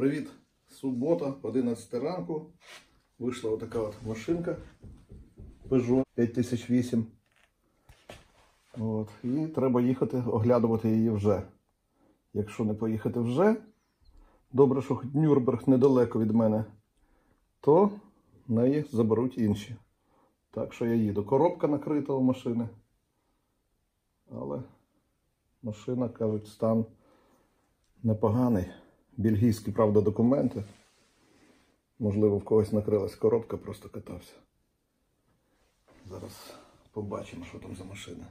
Привіт! Субота, 11 ранку. Вийшла отака от машинка Peugeot 5008. От. І треба їхати оглядувати її вже. Якщо не поїхати вже, добре, що Нюрнберг недалеко від мене, то неї заберуть інші. Так що я їду. Коробка накрита у машини. Але машина, кажуть, стан непоганий. Бельгійські, правда, документи. Можливо, в когось накрилась коробка, просто катався. Зараз побачимо, що там за машина.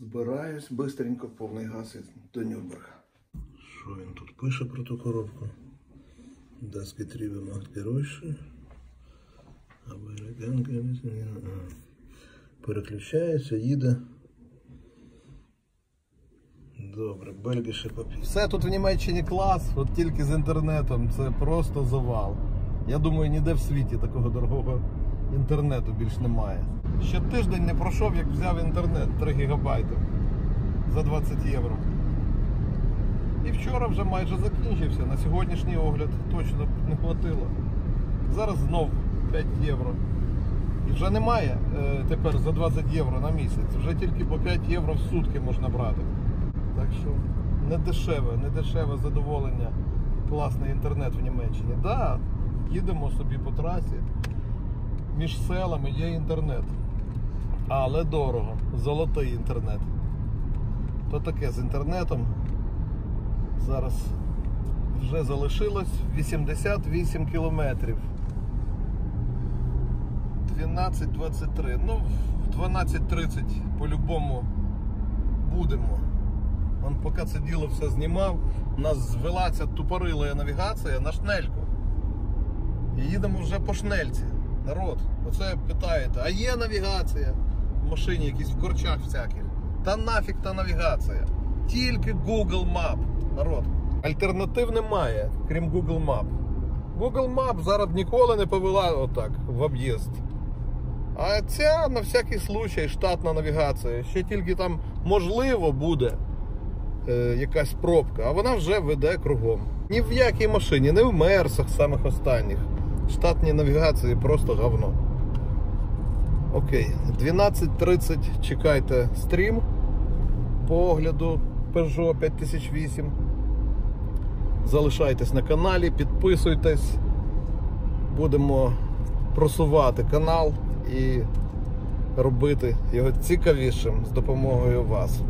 Збираюсь бистренько, повний газ до Нюрнберга. Що він тут пише про ту коробку? Das Getriebe macht Geräusche. Переключається, їде. Добре, бельгіше папір. Все тут в Німеччині клас, от тільки з інтернетом. Це просто завал. Я думаю, ніде в світі такого дорогого інтернету більш немає. Ще тиждень не пройшов, як взяв інтернет 3 гігабайти за 20 євро. І вчора вже майже закінчився. На сьогоднішній огляд точно не хватило. Зараз знов 5 євро. І вже немає е, тепер за 20 євро на місяць. Вже тільки по 5 євро в сутки можна брати. Так що не дешеве, не дешеве задоволення. Класний інтернет в Німеччині. Так, да, їдемо собі по трасі. Між селами є інтернет. Але дорого. Золотий інтернет. То таке з інтернетом. Зараз вже залишилось 88 кілометрів. 12.23. Ну, в 12.30 по-любому будемо. Он поки це діло все знімав, у нас звела ця тупорила навігація на шнельку. І їдемо вже по шнельці. Народ, оце питаєте, а є навігація в машині якісь в корчах всяких. Та нафіг та навігація. Тільки Google Map. Народ. Альтернатив немає, крім Google Map. Google Map зараз ніколи не повела отак в об'їзд. А ця на всякий случай штатна навігація. Ще тільки там можливо буде якась пробка, а вона вже веде кругом. Ні в якій машині, не в мерсах самих останніх. Штатні навігації просто говно. Окей, 12.30 чекайте стрім по огляду Peugeot 5008. Залишайтесь на каналі, підписуйтесь. Будемо просувати канал і робити його цікавішим з допомогою вас.